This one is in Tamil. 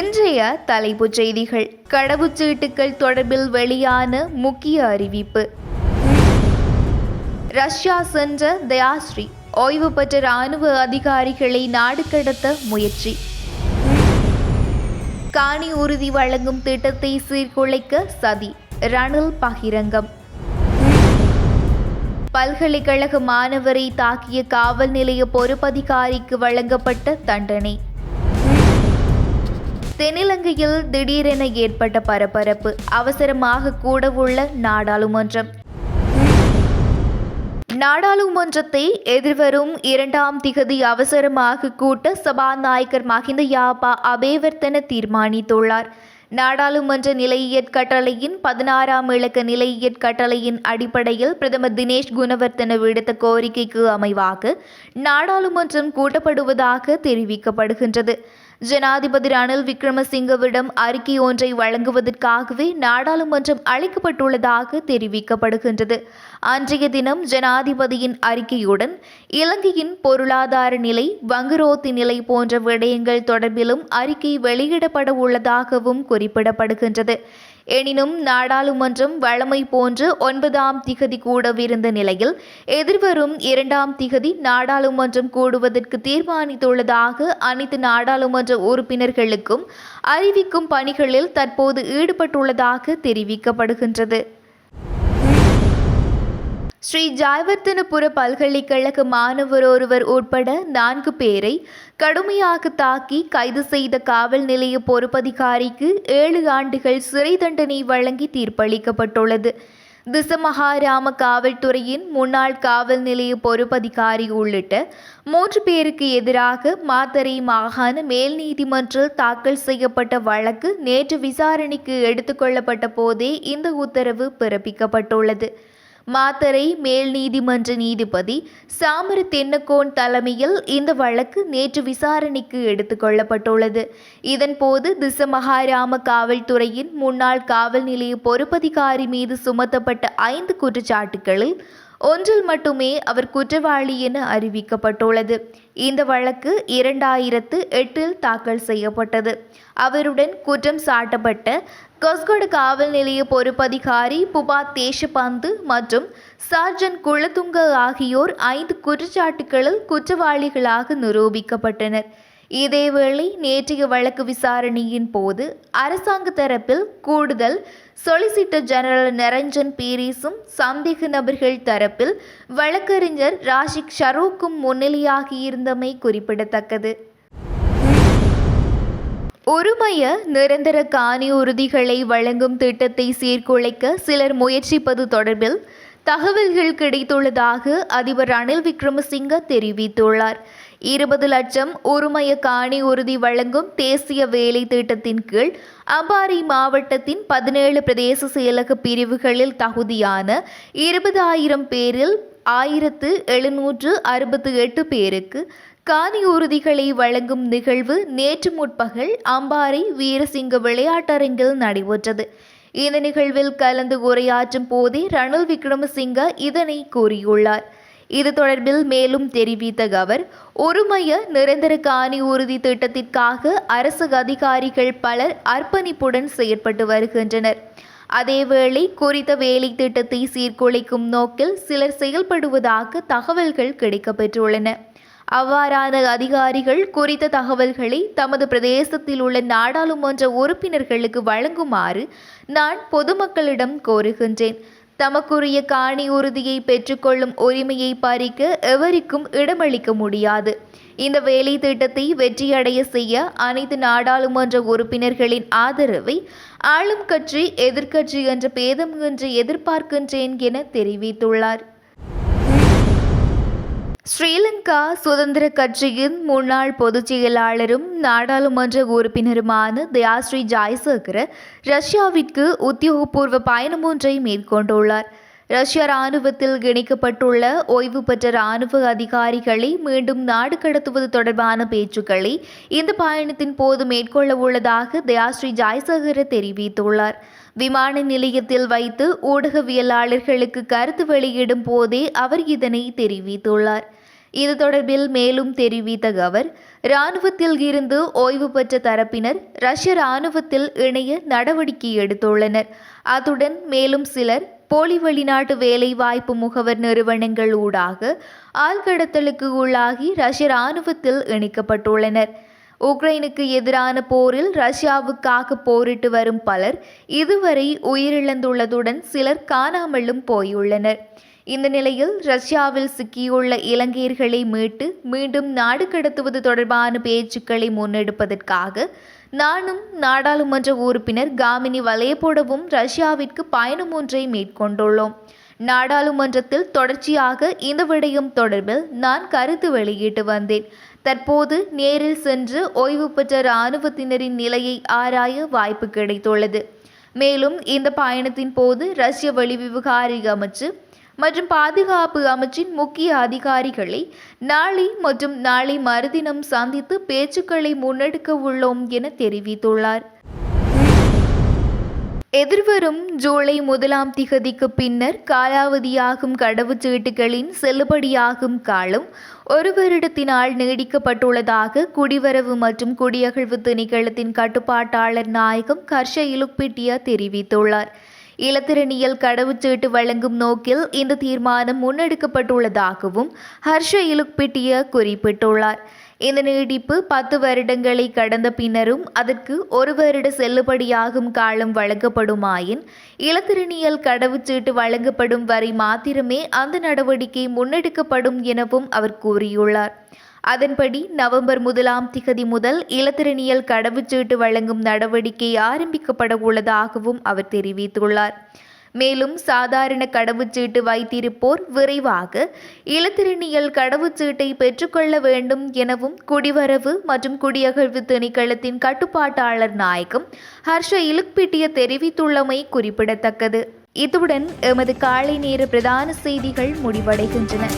இன்றைய தலைப்புச் செய்திகள். கடவுச்சீட்டுகள் தொடர்பில் வெளியான முக்கிய அறிவிப்பு. ரஷ்யா சென்ற தயாஸ்ரீ ஓய்வு பெற்ற ராணுவ அதிகாரிகளை நாடு கடத்த முயற்சி. காணி உறுதி வழங்கும் திட்டத்தை சீர்குலைக்க சதி ரணில் பகிரங்கம். பல்கலைக்கழக மாணவரை தாக்கிய காவல் நிலைய பொறுப்பதிகாரிக்கு வழங்கப்பட்ட தண்டனை. தென்னிலங்கையில் திடீரென ஏற்பட்ட பரபரப்பு அவசரமாக கூடவுள்ள நாடாளுமன்றம். நாடாளுமன்றத்தை எதிர்வரும் இரண்டாம் திகதி அவசரமாக கூட்ட சபாநாயகர் மஹிந்த யாபா அபேவர்த்தன தீர்மானித்துள்ளார். நாடாளுமன்ற நிலையியற் கட்டளையின் பதினாறாம் இலக்க நிலையியற் கட்டளையின் அடிப்படையில் பிரதமர் தினேஷ் குணவர்த்தன விடுத்த கோரிக்கைக்கு அமைவாக நாடாளுமன்றம் கூட்டப்படுவதாக தெரிவிக்கப்படுகின்றது. ஜனாதிபதி ரணில் விக்ரமசிங்கவிடம் அறிக்கை ஒன்றை வழங்குவதற்காகவே நாடாளுமன்றம் அழைக்கப்பட்டுள்ளதாக தெரிவிக்கப்படுகின்றது. அன்றைய தினம் ஜனாதிபதியின் அறிக்கையுடன் இலங்கையின் பொருளாதார நிலை வங்குரோத்தி நிலை போன்ற விடயங்கள் தொடர்பிலும் அறிக்கை வெளியிடப்பட உள்ளதாகவும் குறிப்பிடப்படுகின்றது. எனினும் நாடாளுமன்றம் வழமை போன்று ஒன்பதாம் திகதி கூடவிருந்த நிலையில் எதிர்வரும் இரண்டாம் திகதி நாடாளுமன்றம் கூடுவதற்கு தீர்மானித்துள்ளதாக அனைத்து நாடாளுமன்ற உறுப்பினர்களுக்கும் அறிவிக்கும் பணிகளில் தற்போது ஈடுபட்டுள்ளதாக தெரிவிக்கப்படுகின்றது. ஸ்ரீ ஜாய்வர்த்தனபுர பல்கலைக்கழக மாணவர் ஒருவர் உட்பட நான்கு பேரை கடுமையாக தாக்கி கைது செய்த காவல் நிலைய பொறுப்பதிகாரிக்கு ஏழு ஆண்டுகள் சிறை தண்டனை வழங்கி தீர்ப்பளிக்கப்பட்டுள்ளது. திசமகாராம காவல்துறையின் முன்னாள் காவல் நிலைய பொறுப்பதிகாரி உள்ளிட்ட மூன்று பேருக்கு எதிராக மாத்தறை மாகாண மேல் நீதிமன்றில் தாக்கல் செய்யப்பட்ட வழக்கு நேற்று விசாரணைக்கு எடுத்துக்கொள்ளப்பட்ட போதே இந்த உத்தரவு பிறப்பிக்கப்பட்டுள்ளது. மாத்தறை மேல் நீதிமன்ற நீதிபதி சாமர தென்னக்கோன் தலைமையில் இந்த வழக்கு நேற்று விசாரணைக்கு எடுத்துக்கொள்ளப்பட்டுள்ளது இதன்போது திசமகாராம காவல்துறையின் முன்னாள் காவல் நிலைய பொறுப்பதிகாரி மீது சுமத்தப்பட்ட ஐந்து குற்றச்சாட்டுகளில் ஒன்றில் மட்டுமே அவர் குற்றவாளி என அறிவிக்கப்பட்டுள்ளது. இந்த வழக்கு இரண்டாயிரத்து எட்டில் தாக்கல் செய்யப்பட்டது. அவருடன் குற்றம் சாட்டப்பட்ட கொஸ்கொட காவல் நிலைய பொறுப்பதிகாரி புபா தேசபந்து மற்றும் சார்ஜன் குளத்துங்க ஆகியோர் ஐந்து குற்றச்சாட்டுகளில் குற்றவாளிகளாக நிரூபிக்கப்பட்டனர். இதேவேளை நேற்றைய வழக்கு விசாரணையின் போது அரசாங்க தரப்பில் கூடுதல் சொலிசிட்டர் ஜெனரல் நரஞ்சன் பீரிஸும் சந்தேக நபர்கள் தரப்பில் வழக்கறிஞர் ராஷிக் ஷரூக்கும் முன்னிலையாகியிருந்தமை குறிப்பிடத்தக்கது. ஒருமய நிரந்தர காணி உறுதிகளை வழங்கும் திட்டத்தை சீர்குலைக்க சிலர் முயற்சிப்பது தொடர்பில் தகவல்கள் கிடைத்துள்ளதாக அதிபர் ரணில் விக்ரமசிங்க தெரிவித்துள்ளார். இருபது லட்சம் ஒருமய காணி உறுதி வழங்கும் தேசிய வேலை திட்டத்தின் கீழ் அபாரி மாவட்டத்தின் பதினேழு பிரதேச செயலக பிரிவுகளில் தகுதியான இருபதாயிரம் பேரில் ஆயிரத்து எழுநூற்று அறுபத்து எட்டு பேருக்கு காணி உறுதிகளை வழங்கும் நிகழ்வு நேற்று முற்பகல் அம்பாறை வீரசிங்க விளையாட்டரங்கில் நடைபெற்றது. இந்த நிகழ்வில் கலந்து உரையாற்றும் போதே ரணில் விக்ரமசிங்க இதனை கூறியுள்ளார். இது தொடர்பில் மேலும் தெரிவித்த அவர் ஒருமைய நிரந்தர காணி உறுதி திட்டத்திற்காக அரசு அதிகாரிகள் பலர் அர்ப்பணிப்புடன் செயற்பட்டு வருகின்றனர். அதேவேளை குறித்த வேலை திட்டத்தை சீர்குலைக்கும் நோக்கில் சிலர் செயல்படுவதாக தகவல்கள் கிடைக்கப்பெற்றுள்ளன. அவ்வாறான அதிகாரிகள் குறித்த தகவல்களை தமது பிரதேசத்தில் உள்ள நாடாளுமன்ற உறுப்பினர்களுக்கு வழங்குமாறு நான் பொதுமக்களிடம் கோருகின்றேன். தமக்குரிய காணி உறுதியை பெற்றுக்கொள்ளும் உரிமையை பறிக்க எவருக்கும் இடமளிக்க முடியாது. இந்த வேலை திட்டத்தை வெற்றியடைய செய்ய அனைத்து நாடாளுமன்ற உறுப்பினர்களின் ஆதரவை ஆளும் கட்சி எதிர்க்கட்சி என்ற பேதம் என்று எதிர்பார்க்கின்றேன் என தெரிவித்துள்ளார். ஸ்ரீலங்கா சுதந்திர கட்சியின் முன்னாள் பொதுச் செயலாளரும் நாடாளுமன்ற உறுப்பினருமான தயாஸ்ரீ ஜாய்சகர் ரஷ்யாவிற்கு உத்தியோகபூர்வ பயணம் ஒன்றை மேற்கொண்டுள்ளார். ரஷ்ய இராணுவத்தில் இணைக்கப்பட்டுள்ள ஓய்வு பெற்ற இராணுவ அதிகாரிகளை மீண்டும் நாடு கடத்துவது தொடர்பான பேச்சுக்களை இந்த பயணத்தின் போது மேற்கொள்ள உள்ளதாக தயாஸ்ரீ ஜாய்சகர தெரிவித்துள்ளார். விமான நிலையத்தில் வைத்து ஊடகவியலாளர்களுக்கு கருத்து வெளியிடும் போதே அவர் இதனை தெரிவித்துள்ளார். இது தொடர்பில் மேலும் தெரிவித்த அவர் இராணுவத்தில் இருந்து ஓய்வு பெற்ற தரப்பினர் ரஷ்ய இராணுவத்தில் இணைய நடவடிக்கை எடுத்துள்ளனர். அத்துடன் மேலும் சிலர் போலி வெளிநாட்டு வேலைவாய்ப்பு முகவர் நிறுவனங்கள் ஊடாக ஆழ்கடத்தலுக்கு உள்ளாகி ரஷ்ய இராணுவத்தில் இணைக்கப்பட்டுள்ளனர். உக்ரைனுக்கு எதிரான போரில் ரஷ்யாவுக்காக போரிட்டு வரும் பலர் இதுவரை உயிரிழந்துள்ளதுடன் சிலர் காணாமலும் போயுள்ளனர். இந்த நிலையில் ரஷ்யாவில் சிக்கியுள்ள இலங்கையர்களை மீட்டு மீண்டும் நாடு கடத்துவது தொடர்பான பேச்சுக்களை முன்னெடுப்பதற்காக நானும் நாடாளுமன்ற உறுப்பினர் காமினி வலையப்போடவும் ரஷ்யாவிற்கு பயணம் ஒன்றை மேற்கொண்டுள்ளோம். நாடாளுமன்றத்தில் தொடர்ச்சியாக இந்த விடயம் தொடர்பில் நான் கருத்து வெளியிட்டு வந்தேன். தற்போது நேரில் சென்று ஓய்வு பெற்ற இராணுவத்தினரின் நிலையை ஆராய வாய்ப்பு கிடைத்துள்ளது. மேலும் இந்த பயணத்தின் போது ரஷ்ய வெளிவிவகார அமைச்சு மற்றும் பாதுகாப்பு அமைச்சின் முக்கிய அதிகாரிகளை நாளை மற்றும் நாளை மறுதினம் சந்தித்து பேச்சுக்களை முன்னெடுக்க உள்ளோம் என தெரிவித்துள்ளார். எதிர்வரும் ஜூலை முதலாம் திகதிக்கு பின்னர் காலாவதியாகும் கடவுச்சீட்டுகளின் செல்லுபடியாகும் காலம் ஒரு வருடத்தினால் நீடிக்கப்பட்டுள்ளதாக குடிவரவு மற்றும் குடியகழ்வு திணைக்களத்தின் கட்டுப்பாட்டாளர் நாயகம் கர்ஷ இலுப்பிட்டியா தெரிவித்துள்ளார். இலத்திரனியல் கடவுச்சீட்டு வழங்கும் நோக்கில் இந்த தீர்மானம் முன்னெடுக்கப்பட்டுள்ளதாகவும் ஹர்ஷ இலுக்பிட்டிய குறிப்பிட்டுள்ளார். இந்த நீடிப்பு பத்து வருடங்களை கடந்த பின்னரும் அதற்கு ஒரு வருட செல்லுபடியாகும் காலம் வழங்கப்படுமாயின் இலத்திரனியல் கடவுச்சீட்டு வழங்கப்படும் வரை மாத்திரமே அந்த நடவடிக்கை முன்னெடுக்கப்படும் எனவும் அவர் கூறியுள்ளார். அதன்படி நவம்பர் முதலாம் திகதி முதல் இலத்திரனியல் கடவுச்சீட்டு வழங்கும் நடவடிக்கை ஆரம்பிக்கப்பட உள்ளதாகவும் அவர் தெரிவித்துள்ளார். மேலும் சாதாரண கடவுச்சீட்டு வைத்திருப்போர் விரைவாக இலத்திரனியல் கடவுச்சீட்டை பெற்றுக்கொள்ள வேண்டும் எனவும் குடிவரவு மற்றும் குடியகழ்வு திணைக்களத்தின் கட்டுப்பாட்டாளர் நாயகம் ஹர்ஷ இலுக்பிட்டிய தெரிவித்துள்ளமை குறிப்பிடத்தக்கது. இத்துடன் எமது காலை நேர பிரதான செய்திகள் முடிவடைகின்றன.